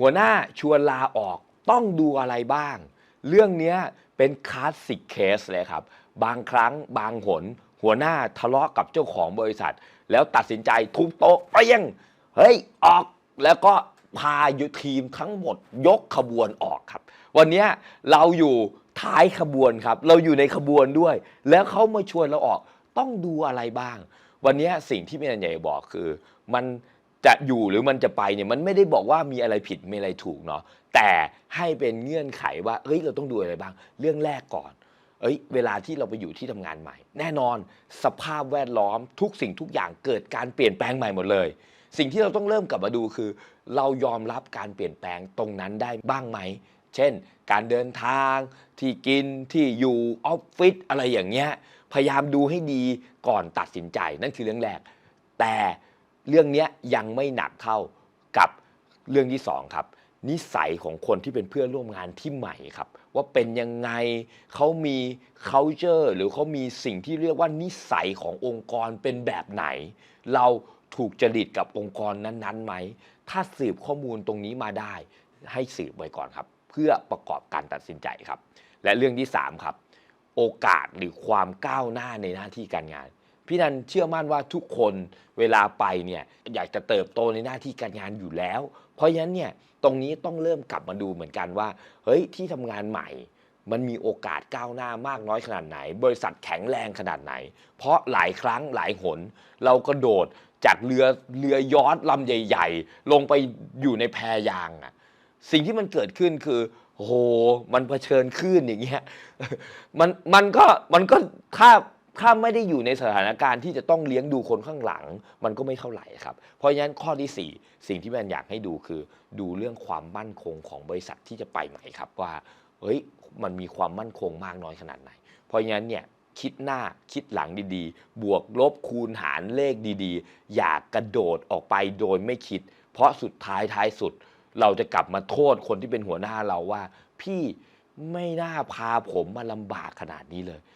หัวหน้าชวนลาออกต้องดูอะไรบ้าง เรื่องนี้เป็นคลาสสิกเคสเลยครับ บางครั้งบางหน หัวหน้าทะเลาะกับเจ้าของบริษัท แล้วตัดสินใจทุบโต๊ะเปรี้ยงเฮ้ยออกแล้วก็พาอยู่ทีมทั้งหมดยกขบวนออกครับ วันนี้เราอยู่ท้ายขบวนครับ เราอยู่ในขบวนด้วย แล้วเขามาชวนเราออกต้องดูอะไรบ้าง วันนี้สิ่งที่พี่นันใหญ่บอกคือ มัน จะอยู่หรือมันจะไปเนี่ยมันไม่ได้บอกว่ามีอะไรผิดมีอะไรถูกเนาะแต่ให้เป็นเงื่อนไขว่าเอ้ยเราต้องดูอะไรบ้าง เรื่องแรกก่อน เอ้ย เวลาที่เราไปอยู่ที่ทำงานใหม่ แน่นอนสภาพแวดล้อมทุกสิ่งทุกอย่างเกิดการเปลี่ยนแปลงใหม่หมดเลย สิ่งที่เราต้องเริ่มกลับมาดูคือ เรายอมรับการเปลี่ยนแปลงตรงนั้นได้บ้างไหมเช่น การเดินทางที่กินที่อยู่ออฟฟิศอะไรอย่างเงี้ยพยายามดูให้ดีก่อนตัดสินใจนั่นคือเรื่องแรกแต่ เรื่องนี้ยังไม่หนักเท่ากับเรื่องที่สองครับ นิสัยของคนที่เป็นเพื่อนร่วมงานที่ใหม่ครับ ว่าเป็นยังไงเขามี culture หรือเขามีสิ่งที่เรียกว่านิสัยขององค์กรเป็นแบบไหน เราถูกจริตกับองค์กรนั้นๆไหม ถ้าสืบข้อมูลตรงนี้มาได้ ให้สืบไว้ก่อนครับ เพื่อประกอบการตัดสินใจครับ และเรื่องที่ 3 ครับ โอกาสหรือความก้าวหน้าในหน้าที่การงาน พี่นันเชื่อมั่นว่าทุกคนเวลาไปเนี่ยอยากจะเติบโตในหน้าที่การงานอยู่แล้ว เพราะฉะนั้นเนี่ยตรงนี้ต้องเริ่มกลับมาดูเหมือนกันว่า เฮ้ยที่ทำงานใหม่ มันมีโอกาสก้าวหน้ามากน้อยขนาดไหน บริษัทแข็งแรงขนาดไหน เพราะหลายครั้งหลายหน เรากระโดดจากเรือเรือยอทลำใหญ่ ๆ ลงไปอยู่ในแพยางอะสิ่งที่มันเกิดขึ้นคือโโหมันเผชิญคลื่นอย่างเงี้ยมันมันก็มันก็ถ้า ถ้าไม่ได้อยู่ในสถานการณ์ที่จะต้องเลี้ยงดูคนข้างหลัง มันก็ไม่เท่าไหร่ครับ เพราะฉะนั้นข้อที่สี่สิ่งที่แมนอยากให้ดูคือ ดูเรื่องความมั่นคงของบริษัทที่จะไปใหม่ครับว่าเฮ้ยมันมีความมั่นคงมากน้อยขนาดไหน เพราะฉะนั้นเนี่ยคิดหน้าคิดหลังดีๆ บวกลบคูณหารเลขดีๆ อย่ากระโดดออกไปโดยไม่คิด เพราะสุดท้ายท้ายสุด เราจะกลับมาโทษคนที่เป็นหัวหน้าเราว่า พี่ไม่น่าพาผมมาลำบากขนาดนี้เลย